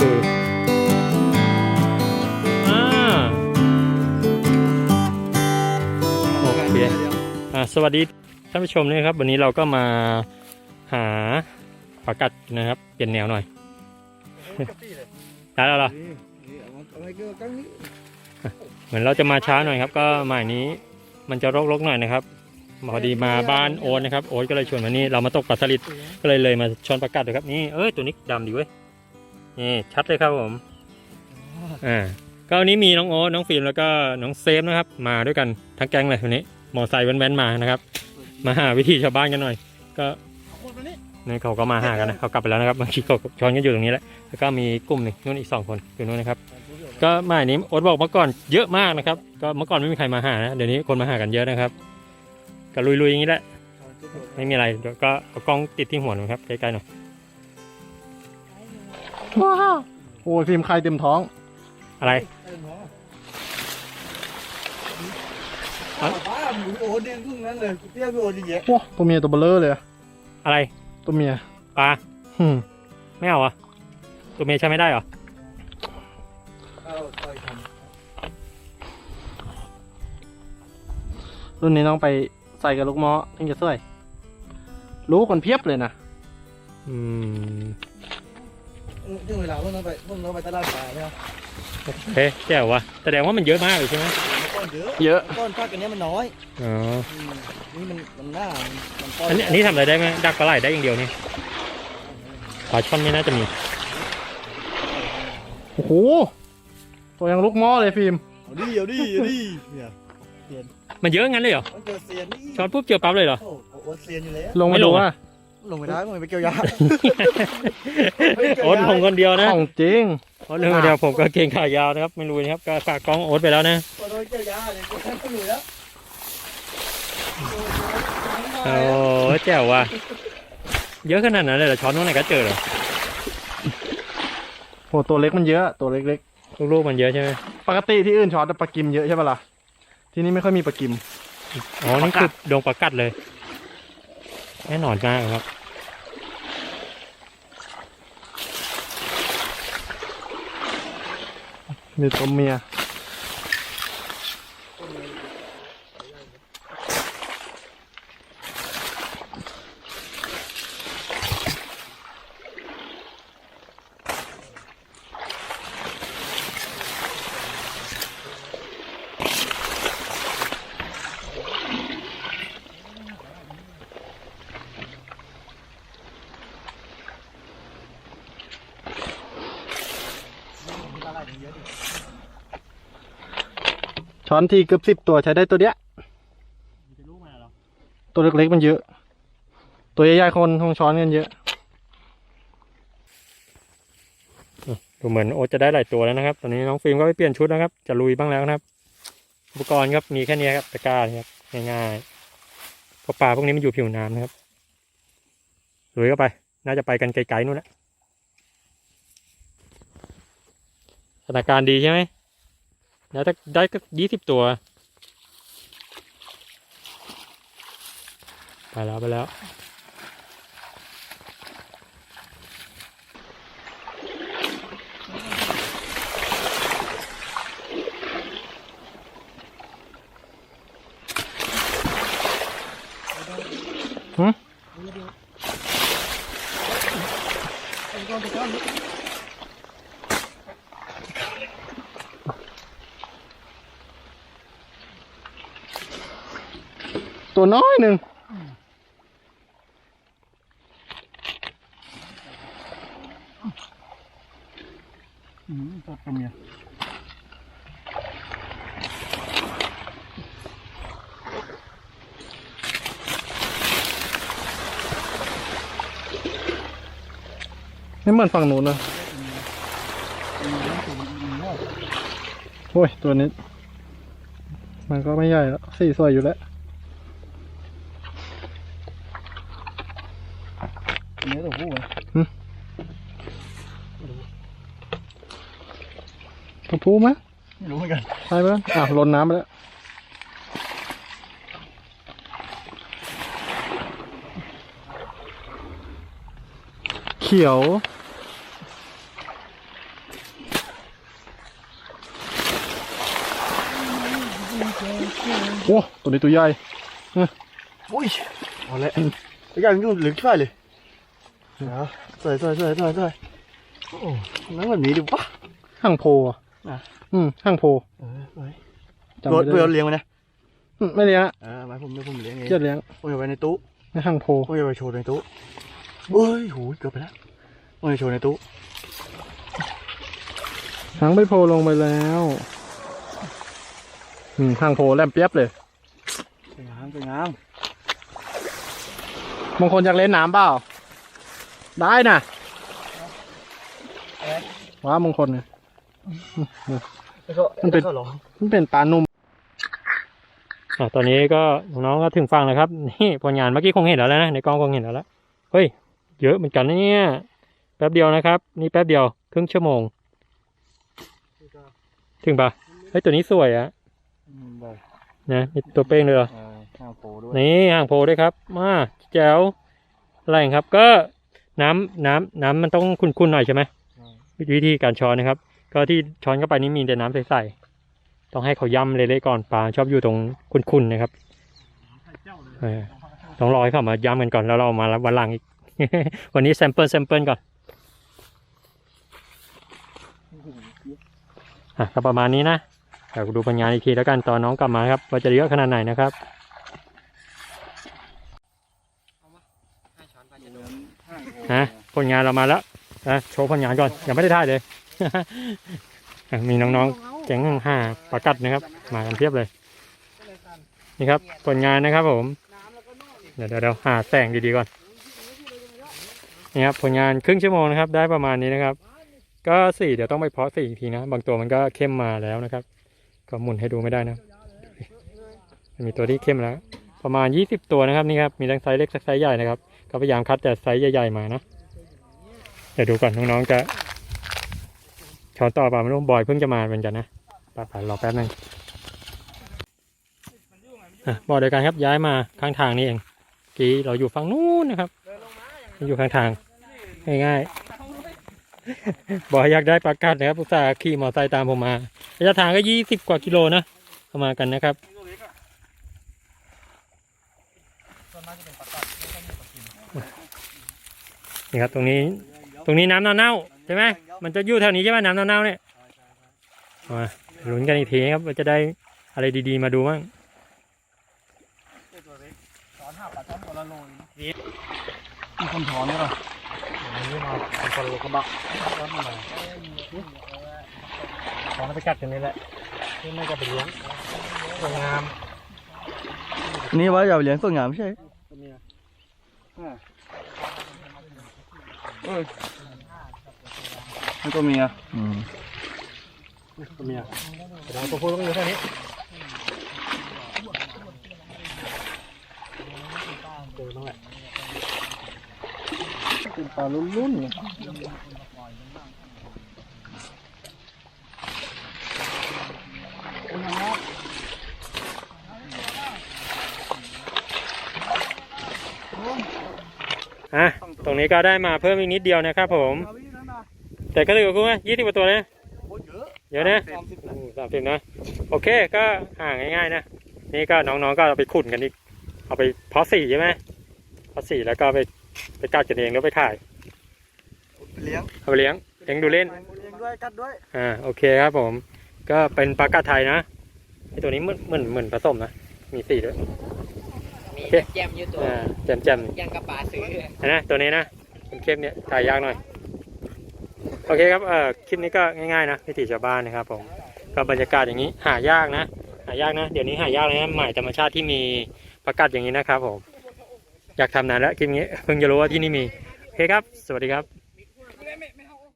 คืออ่าโอเคอ่าสวัสดีท่านผู้ชมด้วยครับ วันนี้เราก็มาหาปลากัดนะครับ เปลี่ยนแนวหน่อยได้แล้วเหรอเหมือนเราจะมาช้าหน่อยครับ ก็หมายนี้มันจะรกๆหน่อยนะครับพอดีมาบ้านโอ๊ตนะครับโอ๊ตก็เลยชวนมานี่เรามาตกปลาสลิดก็เลยเลยมาชอนประกาศเลยครับนี่เอ้ยตัวนี้ดำดีเว้ย นี่ชัดเลยครับผมอ่าก็วันนี้มีน้องโอ๊ตน้องฟิล์มแล้วก็น้องเซฟนะครับ มาด้วยกันทั้งแก๊งเลยวันนี้มอไซค์แว้นๆมานะครับ มาหาวิธีชาวบ้านกันหน่อย ก็นี่เขาก็มาหากันนะเขากลับไปแล้วนะครับบางทีเขาช้อนกันอยู่ตรงนี้แหละแล้วก็มีกลุ่มหนึ่งนู่นอีกสองคนอยู่นู่นนะครับ ก็มายนี้โอ๊ตบอกเมื่อก่อนเยอะมากนะครับ ก็เมื่อก่อนไม่มีใครมาหานะเดี๋ยวนี้คนมาหากันเยอะนะครับ ก็ลุยๆอย่างนี้แหละไม่มีอะไรเดี๋ยวก็เอากล้องติดที่หัวหนะครับใกล้ๆหน่อย ว้าวโอ้ยฟิล์มใครเต็มท้อง อะไรบ้าหมูโอ้เด้งทุ่งนั้นเลยเตี้ยพี่โอ้เยอะว้าตัวเมียตัวเบลเลอร์เลยอะอะไรตัวเมียปลาหืมไม่เอาเหรอะตัวเมียใช้ไม่ได้เหรอเอาต่อยทรุ่นนี้น้องไปใส่กับลูกหม้อถึงจะสวย รู้คนเพียบเลยนะ อืมำ ถึงเวลาพวกเราไปพวกเราไปตลาดปลาเนี่ยโอเคแจ๋ววะแสดงว่ามันเยอะมากเลยใช่ไหมก้อนเยอะเยอะ ก้อนภาคกันนี้มันน้อยอ๋อนี่มันมันหน้ามันก้อนอันนี้อันนี้ทำอะไรได้ไหมดักปลาไหลได้อย่างเดียวนี่ปลาช่อนไม่น่าจะมี โอ้โห ตัวยังลูกหม้อเลยฟิล์ม เอาดิเอาดิเอาดิเนี่ยมันเยอะงั้นเลยเหรอมันเจอเซียนนี่ช้อนปุ๊บเจอปั๊บเลยเหรอโอ้โหเซียนอยู่แล้วลงไม่มาลดูงว่าอะ ลงไม่ได้มึงไปเกี่ยวยาโอ๊ตลงคนเดียวนะของจริงโอ๊ตลงคนเดียวผมก็เกงขายาวนะครับ ไม่รู้นะครับก็ฝากกล้องโอ๊ตไปแล้วนะโดนเกี่ยวยาเลยกูแค่ไม่รู้แล้วโอ้แจ๋วว่ะเยอะขนาดนั้นเลยเหรอช้อนตรงไหนก็เจอเหรอโหตัวเล็กมันเยอะตัวเล็กลูกๆมันเยอะใช่ไหมๆปกติที่อื่นช็อตปลากิมเยอะใช่ปะล่ะที่นี่ไม่ค่อยมีปลากิมอ๋อนี่คือดงประกัดเลย แน่นอนมากครับ มีตัวเมีย ช้อนทีเกือบสิบตัวใช้ได้ตัวเนี้ยตัวเล็กๆมันเยอะ ตัวใหญ่ๆคนคงช้อนกันเยอะดูเหมือนโอ๊ตจะได้หลายตัวแล้วนะครับ ตอนนี้น้องฟิล์มก็ไปเปลี่ยนชุดนะครับ จะลุยบ้างแล้วนะครับ อุปกรณ์ครับมีแค่นี้ครับตะกร้านี่ครับง่ายๆเพราะปลาพวกนี้มันอยู่ผิวน้ำนะครับลุยเข้าไป น่าจะไปกันไกลๆนู่นแหละสถานการณ์ดีใช่ไหม แล้วถ้าได้ก็ยี่สิบตัว ไปแล้วไปแล้ว ตัวน้อยหนึ่งอืมตัวเมียไม่เหมือนฝั่งนู้นนะโอ้ย ตัวนี้ มันก็ไม่ใหญ่แล้ว สีสวยอยู่แล้ว เนื้อตัวผู้เลยตัวผู้ไหมไม่รู้เหมือนกันใช่ไหมอะลนน้ำไปแล้วเขียวโอ้ตัวนี้ตัวใหญ่อุ้ยเอาละไอ้ยังยุ่งเหลือช่วยเลย เอาใส่ใส่ใส่ใส่ใส่โอ้นั่งแบบนี้ดีปะห่างโพอะอะอืมห่างโพเออไปจำเพื่ไม่อเพื่อได้เลี้ยงไว้นะอืมไม่เลี้ยงอะเออไว้ผมไม่ผมเลี้ยงเองเกียดเลี้ยงผมจะไว้ในตู้ไม่ห่างโพผมจะไปโชว์ในตู้เฮ้ยโหเกือบไปแล้วผมจะโชว์ในตู้หางไม่โพลงไปแล้วอืมห่างโพแลมเปียบเลย สวยงามสวยงามบางคนอยากเล่นน้ำเปล่า ได้นะว้ามงคลเนี่ยมันเป็นมันเป็นปลานุ่มอะตอนนี้ก็น้องก็ถึงฟังแล้วครับ นี่ผลงานเมื่อกี้คงเห็นแล้วนะในกล้องคงเห็นแล้วละเฮ้ยเยอะเหมือนกันนะเนี่ยแป๊บเดียวนะครับ นี่แป๊บเดียวครึ่งชั่วโมง ถึงปะเฮ้ยตัวนี้สวยอะนะมีตัวเป้งเลยเหรอเออข้างโปด้วยนี่ห่างโพด้วยครับ มาแจ๋วแหลงครับก็ น้ำน้ำน้ำมันต้องขุ่นๆหน่อยใช่ไหมวิธีการช้อนนะครับ ก็ที่ช้อนเข้าไปนี่มีแต่น้ำใสๆต้องให้เขาย่ำเละๆก่อนปลาชอบอยู่ตรงขุ่นๆนะครับเออต้องรอให้เขามาย่ำกันก่อนแล้วเรามาวันหลังอีก วันนี้แซมเปิลแซมเปิลก่อนอะก็ประมาณนี้นะเดี๋ยวดูผลงานอีกทีแล้วกันตอนน้องกลับมาครับว่าจะเยอะขนาดไหนนะครับ ฮะ ผลงานเรามาแล้วนะโชว์ผลงานก่อนยังไม่ได้ถ่ายเลย มีน้องๆแก๊งห้าประกัดนะครับ มากันเพียบเลย นี่ครับผลงานนะครับผม เดี๋ยวเดี๋ยวหาแสงดีๆก่อนนี่ครับผลงานครึ่งชั่วโมงนะครับ ได้ประมาณนี้นะครับ ก็สี่เดี๋ยวต้องไปเพาะสี่อีกทีนะ บางตัวมันก็เข้มมาแล้วนะครับ ก็หมุนให้ดูไม่ได้นะมีตัวที่เข้มแล้ว ประมาณยี่สิบตัวนะครับนี่ครับมีทั้งไซส์เล็กไซส์ใหญ่นะครับก็พยายามคัดแต่ไซส์ใหญ่ๆมานะ เดี๋ยวดูก่อนน้องๆจะช้อนต่อปล่าไม่รู้บอยเพิ่งจะมาเหมือนกันนะไปไปรอแป๊บนึงอะบอกเดียวกันครับย้ายมาข้างทางนี่เองกี้เราอยู่ฝั่งนู้นนะครับ อยู่ข้างทางง่ายๆบอยอยากได้ปลากัดนะครับอุตส่าขี่มอเตอร์ไซค์ตามผมมาระยะทางก็ยี่สิบกว่ากิโลนะเข้ามากันนะครับนี่ครับตรงนี้ ตรงนี้น้ำเน่าๆใช่ไหมมันจะอยู่แถวนี้ใช่ไหมน้ำเน่าๆเนี่ยมาลุ้นกันอีกทีครับว่าจะได้อะไรดีๆมาดูบ้างมีคนถอนไหมล่ะนี่มาเป็นคนรถกระบะแล้วมาขอไปกัดกันนี่แหละที่ไม่ก็ไปเลี้ยงสวยงาม นี่ว่าอย่าไปเลี้ยงสวยงามไม่ใช่ตัวเมียเออ นี่ตัวเมียอืมตัวเมียเดี๋ยวเราตัวผู้ต้องอยู่แค่นี้เจอบ้างแหละเป็นปลาลุ่นๆเนี่ยอะ ตรงนี้ก็ได้มาเพิ่มอีกนิดเดียวนะครับผม แต่ก็ถือว่าคุ้มไหมยี่สิบกว่าตัวนะโอ้เยอะเยอะนะสามสิบนะ โอเคก็ห่างง่ายๆนะ นี่ก็น้องๆก็เอาไปขุดกันอีก เอาไปเพาะสีใช่ไหมเพาะสีแล้วก็ไปไปกัดกันเองแล้วไปขายเลี้ยงเอาไปเลี้ยงเลี้ยงดูเล่นเลี้ยงด้วยกัดด้วย อ่าโอเคครับผม ก็เป็นปลากาไทยนะไอตัวนี้เหมือนเหมือนเหมือนผสมนะ มีสีด้วยมีโอเคแจมอยู่ตัวอ่าแจ่มแจ่มยังกระปาซื้อๆนะตัวนี้นะเป็นเข้มเนี่ยถ่ายยากหน่อย โอเคครับเอ่อคลิปนี้ก็ง่ายๆนะวิถีชาวบ้านนะครับผมก็บรรยากาศอย่างนี้หายากนะ หายากนะ เดี๋ยวนี้หายากเลยนะใหม่ธรรมชาติที่มีประกาศอย่างนี้นะครับผมอยากทำนานแล้วคลิปนี้เพิ่งจะรู้ว่าที่นี่มีโอเคครับ สวัสดีครับ